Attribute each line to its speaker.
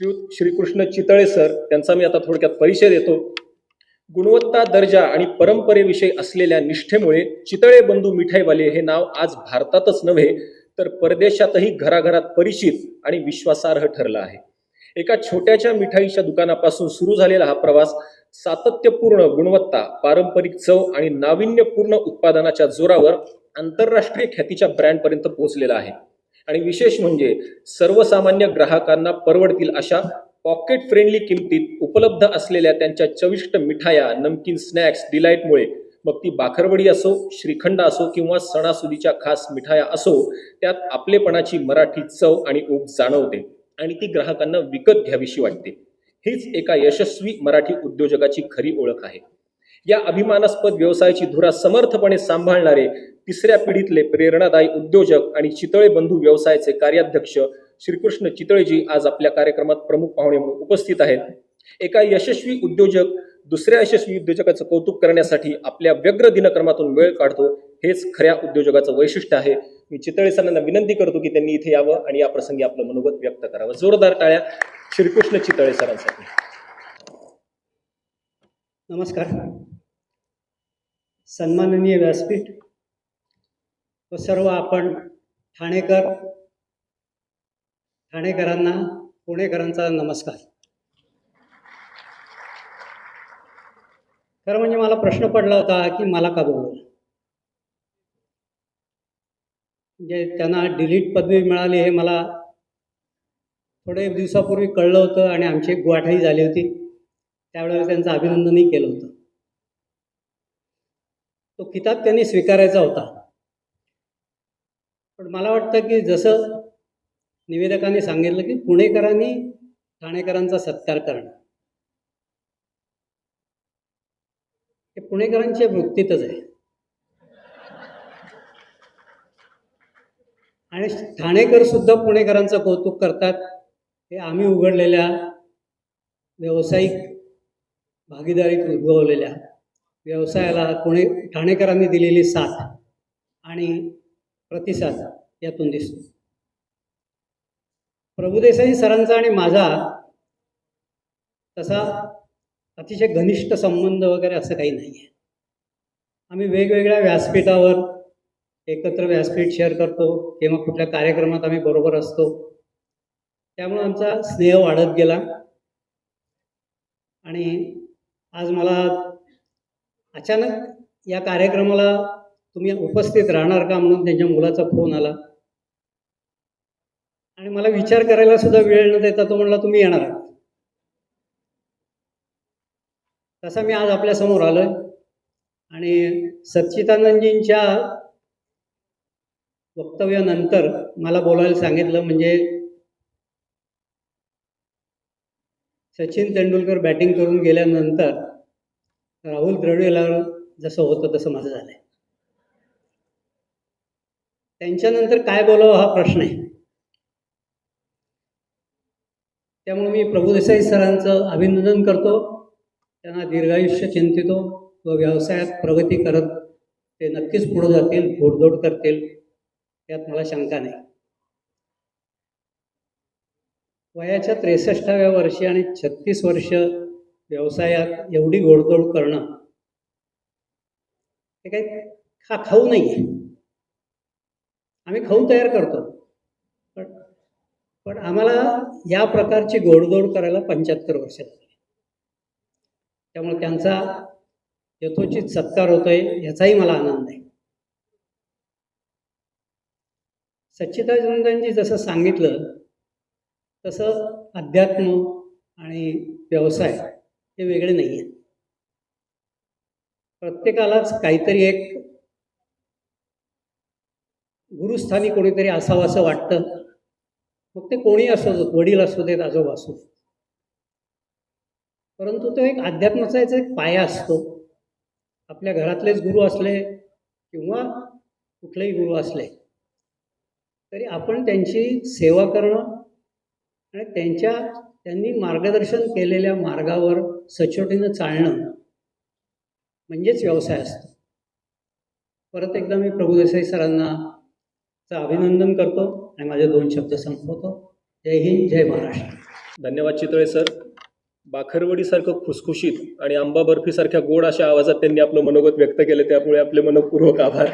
Speaker 1: श्रीयुत Shrikrishna Chitale sir त्यांचा मी आता थोडक्यात परिचय देतो. गुणवत्ता दर्जा आणि परंपरेविषयी असलेल्या निष्ठेमुळे चितळे बंधू मिठाईवाले हे नाव आज भारतातच नव्हे तर परदेशातही घराघरात परिचित आणि विश्वासार्ह ठरला आहे. एका छोट्याच्या मिठाईच्या दुकानापासून सुरू झालेला हा प्रवास सातत्यपूर्ण गुणवत्ता पारंपरिक चव आणि नाविन्यपूर्ण उत्पादनाच्या जोरावर आंतरराष्ट्रीय ख्यातीच्या ब्रँडपर्यंत पोहोचलेला आहे. आणि विशेष म्हणजे सर्वसामान्य ग्राहकांना परवडतील अशा पॉकेट फ्रेंडली किमतीत उपलब्ध असलेल्या त्यांच्या चविष्ट मिठाया नमकीन स्नॅक्स डिलाईटमुळे मग ती बाखरवडी असो श्रीखंड असो किंवा सणासुदीच्या खास मिठाया असो त्यात आपलेपणाची मराठी चव आणि ऊब जाणवते आणि ती ग्राहकांना विकत घ्यावीशी वाटते. हीच एका यशस्वी मराठी उद्योजकाची खरी ओळख आहे. या अभिमानास्पद व्यवसायाची धुरा समर्थपणे सांभाळणारे तिसऱ्या पिढीतले प्रेरणादायी उद्योजक आणि चितळे बंधू व्यवसायाचे कार्याध्यक्ष श्रीकृष्ण चितळेजी आज आपल्या कार्यक्रमात प्रमुख पाहुणे म्हणून उपस्थित आहेत. एका यशस्वी उद्योजक दुसऱ्या यशस्वी उद्योजकाचं कौतुक करण्यासाठी आपल्या व्यग्र दिनक्रमातून वेळ काढतो हेच खऱ्या उद्योजकाचं वैशिष्ट्य आहे. मी चितळे सरांना विनंती करतो की त्यांनी इथे यावं आणि या प्रसंगी आपलं मनोगत व्यक्त करावं. जोरदार टाळ्या श्रीकृष्ण चितळे सरांसाठी.
Speaker 2: नमस्कार. सन्माननीय व्यासपीठ व सर्व आपण ठाणेकर ठाणेकरांना पुणेकरांचा नमस्कार. खरं म्हणजे मला प्रश्न पडला होता की मला का बोलवलं म्हणजे त्यांना डिलीट पदवी मिळाली हे मला थोडे दिवसापूर्वी कळलं होतं आणि आमची एक गुवाठाही झाली होती. त्यावेळेला त्यांचं अभिनंदनही केलं होतं. तो किताब त्यांनी स्वीकारायचा होता. पण मला वाटतं की जसं निवेदकांनी सांगितलं की पुणेकरांनी ठाणेकरांचा सत्कार करणं. हे पुणेकरांच्या वृत्तीतच आहे. आणि ठाणेकर सुद्धा पुणेकरांचं कौतुक करतात. हे आम्ही उघडलेल्या व्यावसायिक भागीदारीत उद्भवलेल्या व्यवसायाला पुणे ठाणेकरांनी दिलेली साथ आणि प्रतिसाद यातून दिसतो. प्रभुदेसाई सरांचा आणि माझा तसा अतिशय घनिष्ठ संबंध वगैरे असं काही नाही आहे आम्ही वेगवेगळ्या व्यासपीठावर एकत्र व्यासपीठ शेअर करतो किंवा कुठल्या कार्यक्रमात आम्ही बरोबर असतो. त्यामुळं आमचा स्नेह वाढत गेला. आणि आज मला अचानक या कार्यक्रमाला तुम्ही उपस्थित राहणार का म्हणून त्यांच्या मुलाचा फोन आला? आणि मला विचार करायला सुद्धा वेळ न देता तो म्हणला तुम्ही येणार आहात. तसा मी आज आपल्यासमोर आलो आणि सच्चिदानंदजींच्या वक्तव्यानंतर मला बोलायला सांगितलं म्हणजे सचिन तेंडुलकर बॅटिंग करून गेल्यानंतर राहुल द्रविडला जसं होतं तसं माझं झालं आहे त्यांच्यानंतर काय बोलावं हा प्रश्न आहे. त्यामुळे मी प्रभुदेसाई सरांचं अभिनंदन करतो. त्यांना दीर्घायुष्य चिंतितो व व्यवसायात प्रगती करत ते नक्कीच पुढे जातील घोडदोड करतील यात मला शंका नाही. वयाच्या त्रेसष्टाव्या वर्षी आणि छत्तीस वर्ष व्यवसायात एवढी घोडदौड करणं हे काही खा खाऊ नाही आहे आम्ही खाऊ तयार करतो. पण पण आम्हाला या प्रकारची घोडदौड करायला पंच्याहत्तर वर्ष झाली त्यामुळे त्यांचा यथोचित सत्कार होतोय याचाही मला आनंद आहे. सच्चिदानंदांनी जसं सांगितलं तसं अध्यात्म आणि व्यवसाय हे वेगळे नाही आहेत प्रत्येकालाच काहीतरी एक गुरुस्थानी कोणीतरी असावं असं वाटतं. मग ते कोणी असो वडील असू देत आजोबा असू देत. परंतु तो एक अध्यात्माचा याचा एक पाया असतो. आपल्या घरातलेच गुरु असले किंवा कुठलेही गुरु असले तरी आपण त्यांची सेवा करणं आणि त्यांच्या त्यांनी मार्गदर्शन केलेल्या मार्गावर सचोटीनं चालणं म्हणजेच व्यवसाय असतो. परत एकदा मी प्रभुदेसाई सरांना चं अभिनंदन करतो आणि माझे दोन शब्द संपवतो. जय हिंद जय महाराष्ट्र.
Speaker 1: धन्यवाद चितळे सर. बाखरवडीसारखं खुसखुशीत आणि आंबा बर्फीसारख्या गोड अशा आवाजात त्यांनी आपलं मनोगत व्यक्त केलं त्यामुळे आपले मनपूर्वक आभार.